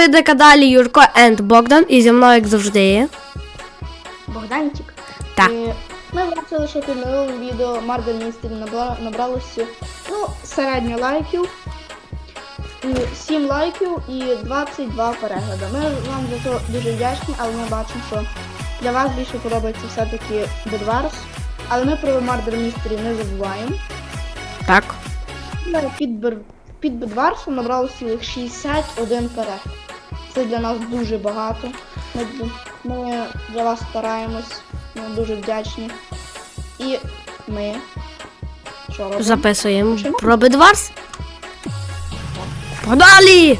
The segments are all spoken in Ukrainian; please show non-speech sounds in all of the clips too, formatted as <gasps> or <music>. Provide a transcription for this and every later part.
ви на каналі Юрко енд Богдан і зі мною, як завжди. є. Богданчик. Так. І ми вирішили, що під минулим відео Марго Містері набралося ну, середньо лайків. І 7 лайків і 22 перегляди. Ми вам за це дуже вдячні, але ми бачимо, що для вас більше подобається все-таки Bedwars. Але ми про Murder Mystery не забуваємо. Так. Під, Бер- під Bedwars набралося цілих 61 перегляд. Це для нас дуже багато. Ми, ми для вас стараємось, ми дуже вдячні. І ми. Що робимо? Записуємо про Бедварс. Подалі!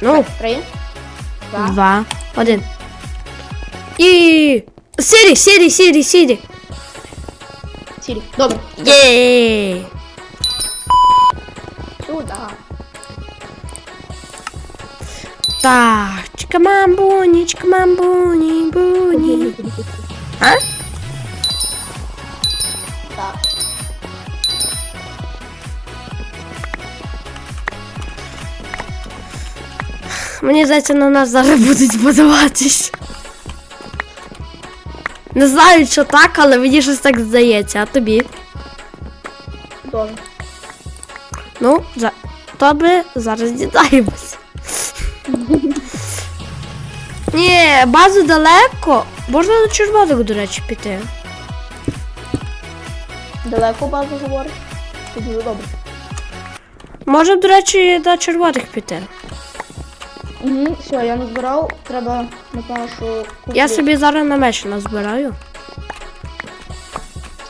Ну, Три. Два. два, один. І. Сірі, сірі, сірі, сірі. Сірі. Добре. Єй! Так, чикамамбуні, чикамамбуні, буні. А? Так. Мені здається, на нас зараз будуть подаватись. Не знаю, що так, але мені щось так здається, а тобі. Добре. Ну, за тобі зараз дізнаємось. Ні, базу далеко. Можна до червоних, до речі, піти. Далеко базу говориш? Це дуже добре. Може, до речі, до червоних піти. Угу, все, я назбирав. Треба, напевно, що Я собі зараз на меч назбираю.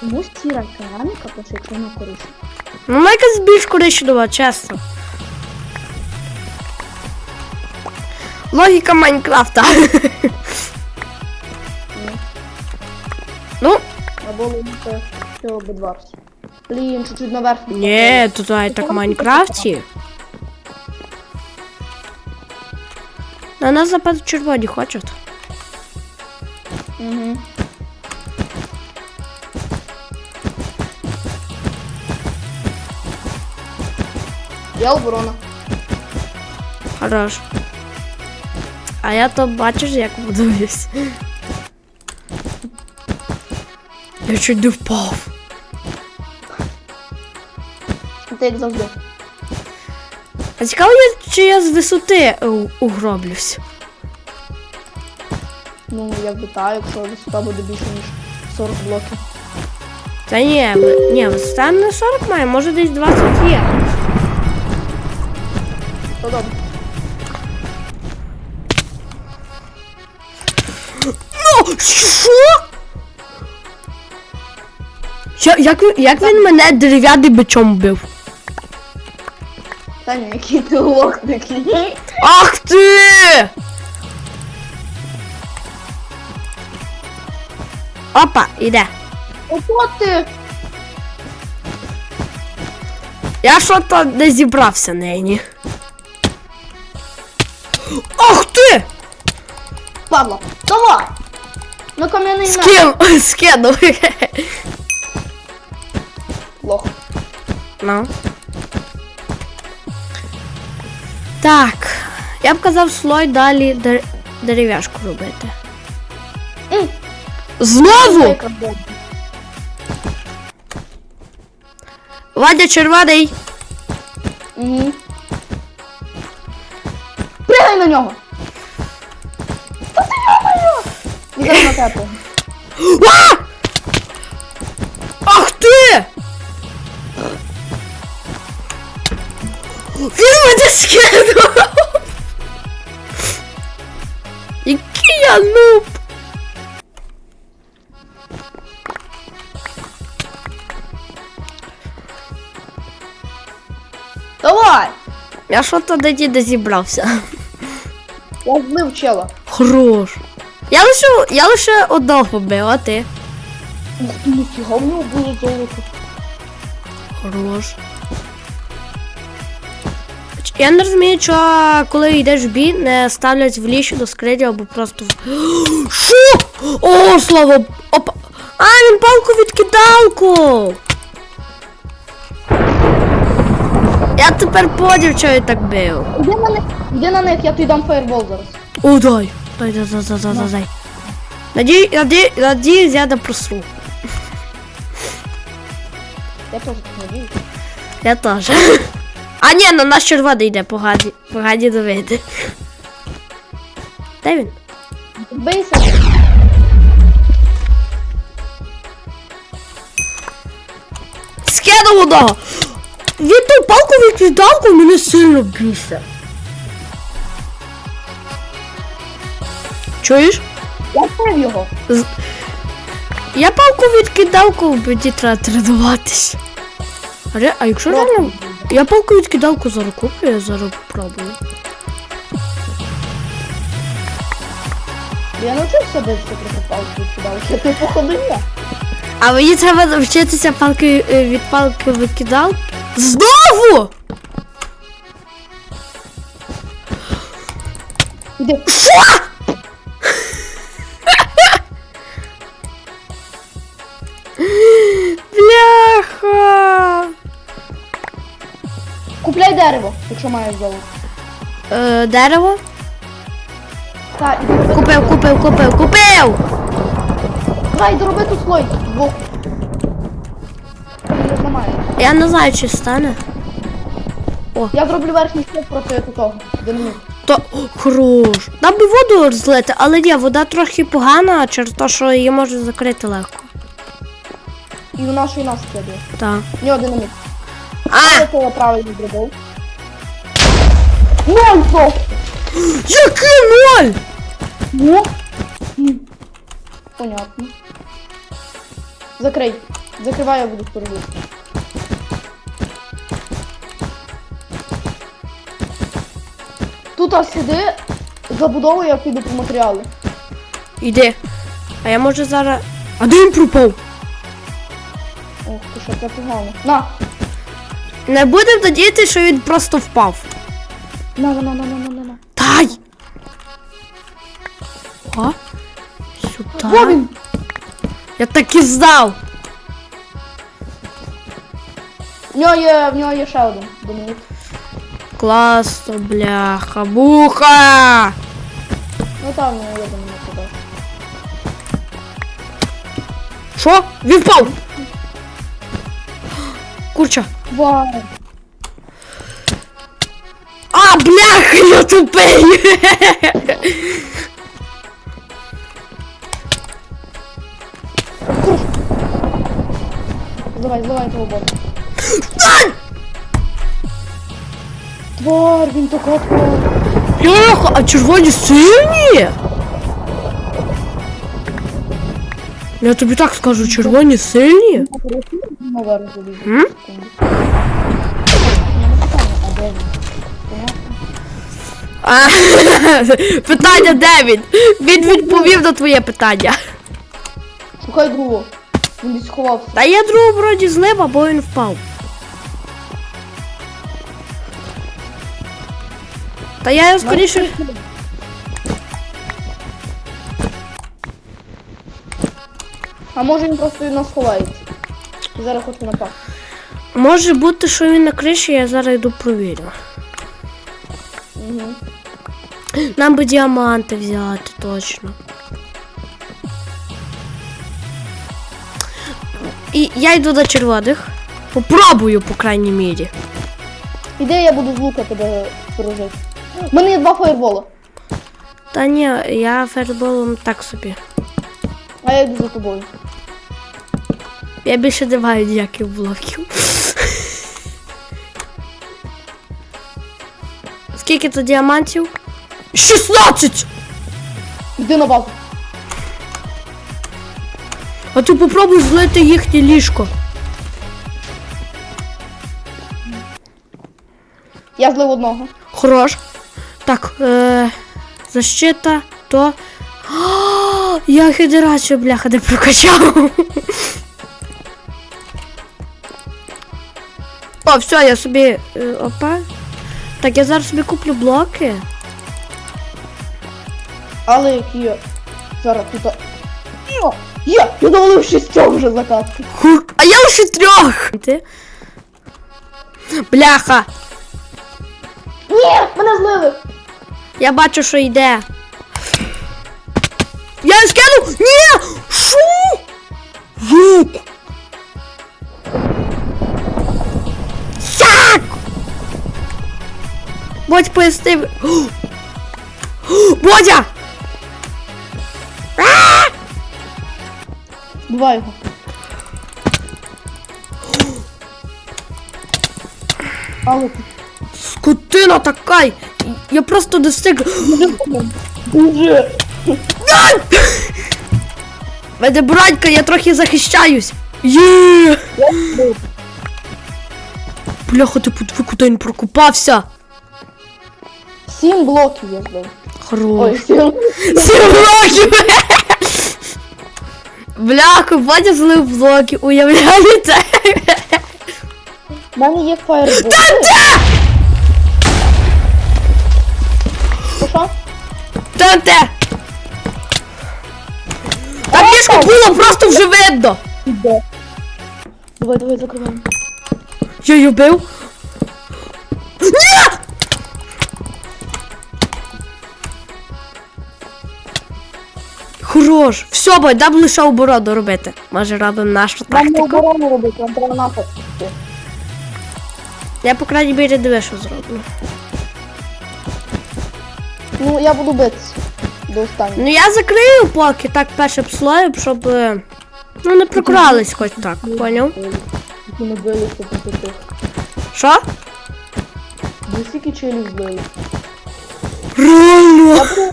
Чомусь сіра кераміка пише, якщо не коричнева. Ну, вона якась більш коричнева, чесно. Логіка Майнкрафта. ну, Або лише цього Bedwars. Блін, чуть-чуть наверх. ні, тут навіть так в Майнкрафті. На нас запад червоні хочуть. Угу. Я оборона. Хорош. А я то бачиш, як будуюсь. Я чуть не впав. Ти як завжди. А цікаво, чи я з висоти е, угроблюсь. Ну, якби так, якщо висота буде більше, ніж 40 блоків. Та ні, ні, висота не 40 має, може десь 20 є. То добре. Ну, що? Як, як він мене дерев'яним бичом бив? Таня, який ти лох такий. Ах ти! Опа, іде. Ото ти! Я що то не зібрався нині. Ах ти! Павло, давай! На кам'яний меч. Скинув, <laughs> скинув. Лох. Ну. Так. Я б казав слой далі дер... дерев'яшку робити. М. Знову! Вадя червоний. Угу. Пригай на нього! на тебе. А! Ах ти! Він мене скинув! Який я нуб! Давай! Я що то тоді не зібрався. Я вбив чела. Хорош. Я лише, я лише одного побив, а ти? Ух ти, ніфіга, в нього було золото. Хорош. Я не розумію, що коли йдеш в бій, не ставлять в ліжі до скрині або просто в. <gasps> Що? О, слава! Опа! А, він палку відкидалку! Я тепер поняв, що я так бив. Іди на них, іди на них, я тобі дам фаєрбол зараз. О, дай. Дай, дай, дай, дай, дай, дай. Надію, надію, надіюсь, я не просру. Я теж так надіюсь. Я теж. А ні, на нас червоний йде, погані, погані новини. Де він? Бийся. Скинув одного! Він ту палку відкидалку мене сильно бісить. Чуєш? Я вбив його. Я палку відкидалку, мені треба тренуватись. А, ре- а якщо реально. Я палку відкидалку зараз куплю, я зараз попробую. Я навчився битися проти палки відкидалки. Ти походу ні. А мені треба навчитися палки е, від палки викидалки. Знову! Іди. Що? Дерево, якщо маєш золото. Е, дерево? Так. Купив, купив, купив, купив! Давай, дороби тут слой. Двох. Зламаю. Я не знаю, чи стане. Я зроблю верхній слой проти того. Динаміт. То О, хорош. Нам би воду розлити, але ні, вода трохи погана через те, що її можна закрити легко. І у нашої нас скидає. Так. Нього динаміт. А! Я це правильно зробив. Ноль здох! Який ноль? Ну. Понятно. Закрий. Закривай, я буду сторожити. Тут а сиди, забудовуй, я піду по матеріали. Іди. А я може зараз. А де він пропав? Ох, ти що, це погано. На! Не будемо надіяти, що він просто впав. На, на, на, на, на, на, на, на. Дай! О, Во сюди. він! Я так і знав. В нього є, в нього є ще один. Динаміт. Класно, бляха, муха! Ну там в нього є динаміт туди. Що? Він впав! Курча. Вау! А, бляха, я тупий! Зливай, зливай того бота. Твар, він так впав. Бляха, а червоні сильні? Я тобі так скажу, червоні сильні? Наверх залізу. М? Секунду. Я не питаю, а де він? А, <laughs> питання де він? Він відповів на твоє питання. Шукай другого. Він десь сховався. Та я другу вроді злив, або він впав. Та я його скоріше. А може він просто від нас ховається. Зараз хоче напасти. Може бути, що він на криші, я зараз йду провірю. Нам би діаманти взяти точно. І я йду до червоних. Попробую, по крайній мірі. Іди, я буду з лука тебе сторожити. У мене є два фаєрбола, Та ні, я ферболом так собі. а я йду за тобою. Я більше не маю ніяких блоків. Скільки то діамантів? 16! Йди на базу. А ти попробуй злити їхнє ліжко. Я злив одного. Хорош. Так, е, защита, то. А, я генерацію, бляха, не прокачав. О, все, я собі. е, опа. Так, я зараз собі куплю блоки. Але які є. Зараз тут. Йо! Є! Я довалив шістьох вже закатки. А я лише трьох. Ти? Бляха. Ні, мене злили! Я бачу, що йде. Я скину! Ні! Що? Як? Як? Бодь пояснив. <gasps> Бодя! Бувай його. Але ти Скотина така! Я просто достиг. дуже. Мене братька, я трохи захищаюсь. Є! Бляха, ти подиви, куди він прокопався. Сім блоків я збив. Хорош. Ой, сім. Сім блоків! Бляха, Вадя злив блоки, уявляєте? У мене є фаєрбол. Що що? ТНТ! Та пішку було просто вже видно! Іде. Давай, давай, закриваємо. Я її бив. Хорош! Все, бой, дам лише оборону робити. Може робимо нашу Нам не оборону робити, нам треба напад. Я, по крайній мірі, диви, що зроблю. Ну, я буду битися. До останнього. Ну я закрию поки так першим слоєм, щоб. е, Ну, не прокрались хоч так, поняв? Не тих. Що? До скільки челів збили. Реально! Я буду,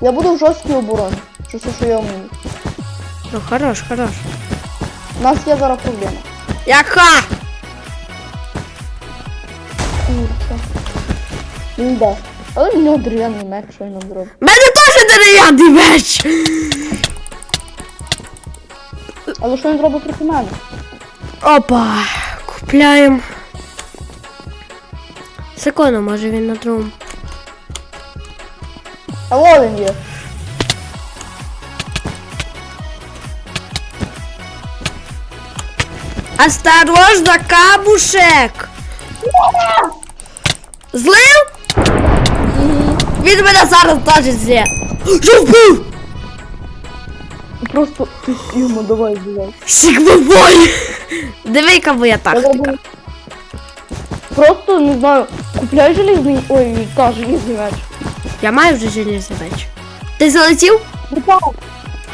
я буду в жорсткій обороні. Що що я вмію. Ну, хорош, хорош. У нас є зараз проблема. Яка? Курча. Він йде. Але в нього дерев'яний меч, що він нам зробить. Мене теж дерев'яний меч! Але що він зробить проти мене? Опа, купляємо. Секунду, може він на другому. А він є. Осторожно, камушек! Злив? Він мене зараз злє. Я вбив! Просто ти йому давай збивай. Сігмобой! Диви-ка моя Я тактика. Просто не знаю, купляй желізний. Ой, та желізний меч. Я маю вже железний меч. Ти залетів?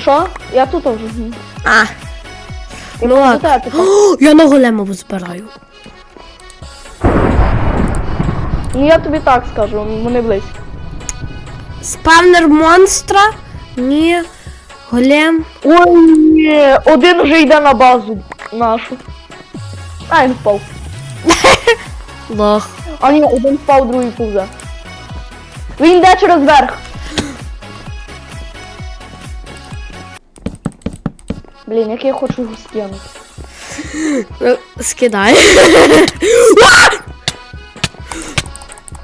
Що? Я тут вже. А. Ну До ок. тебе тепер. О, Я на голему збираю. Ну я тобі так скажу, вони близько. Спавнер монстра? Ні. Голем. Ой, ні, один вже йде на базу нашу. А, він впав. <laughs> Лох. А ні, один впав, другий повзе. Він йде через верх. Блін, як я хочу його скинути. Ну, <laughs> Скидай. <laughs>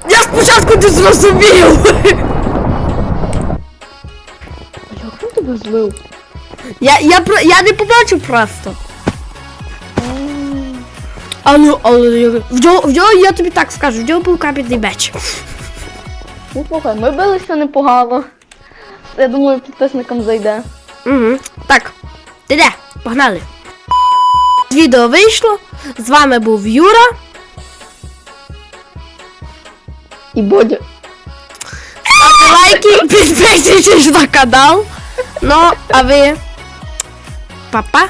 Я спочатку не зрозумів. Як він тебе злив? Я, я, про- я не побачив просто. А ну, але в нього, я тобі так скажу, в нього був кам'яний меч. Ну слухай, ми билися непогано. Я думаю, підписникам зайде. Угу. Так, ти де? Погнали. Відео вийшло. З вами був Юра. І Бодя. Ставте лайки, підписуйтесь на канал. Ну, а ви. Па-па.